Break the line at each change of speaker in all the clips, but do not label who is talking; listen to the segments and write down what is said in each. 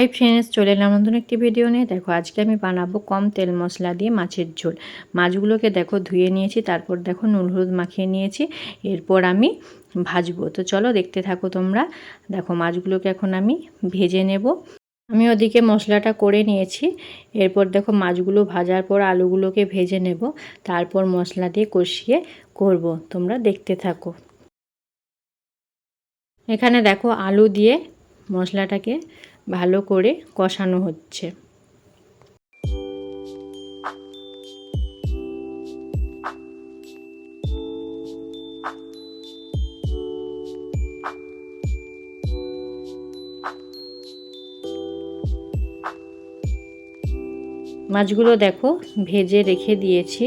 Hi friends চলে এলাম নতুন একটি ভিডিও নিয়ে। দেখো, আজকে আমি বানাবো কম তেল মশলা দিয়ে মাছের ঝোল। মাছগুলোকে দেখো ধুয়ে নিয়েছি, তারপর দেখো নুন হলুদ মাখিয়ে নিয়েছি, এরপর আমি ভাজবো। তো চলো দেখতে থাকো তোমরা। দেখো, মাছগুলোকে এখন আমি ভেজে নেব। আমি ওদিকে মশলাটা করে নিয়েছি। এরপর দেখো, মাছগুলো ভাজার পর আলুগুলোকে ভেজে নেব। তারপর মশলা দিয়ে কষিয়ে করব। তোমরা দেখতে থাকো। এখানে দেখো, আলু দিয়ে মশলাটাকে ভালো করে কষানো হচ্ছে। মাছগুলো দেখো ভেজে রেখে দিয়েছি।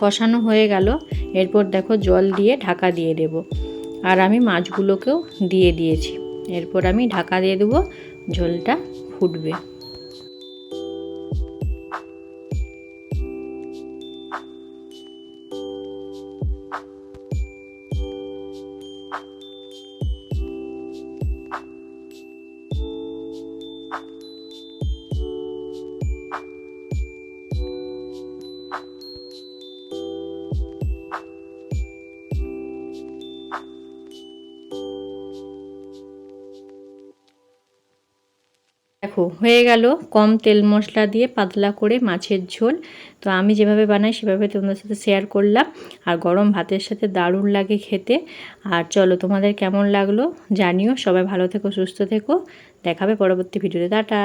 কষানো হয়ে গেল। এরপর দেখো জল দিয়ে ঢাকা দিয়ে দেব। আর আমি মাছগুলোকেও দিয়ে দিয়েছি। এরপর আমি ঢাকা দিয়ে দেবো, ঝোলটা ফুটবে। দেখো, হয়ে গেল কম তেল মশলা দিয়ে পাতলা করে মাছের ঝোল। তো আমি যেভাবে বানাই, সেভাবে তোমাদের সাথে শেয়ার করলাম। আর গরম ভাতের সাথে দারুণ লাগে খেতে। আর চলো, তোমাদের কেমন লাগল জানিও। সবাই ভালো থেকো, সুস্থ থেকো। দেখাবে পরবর্তী ভিডিওতে টাটা!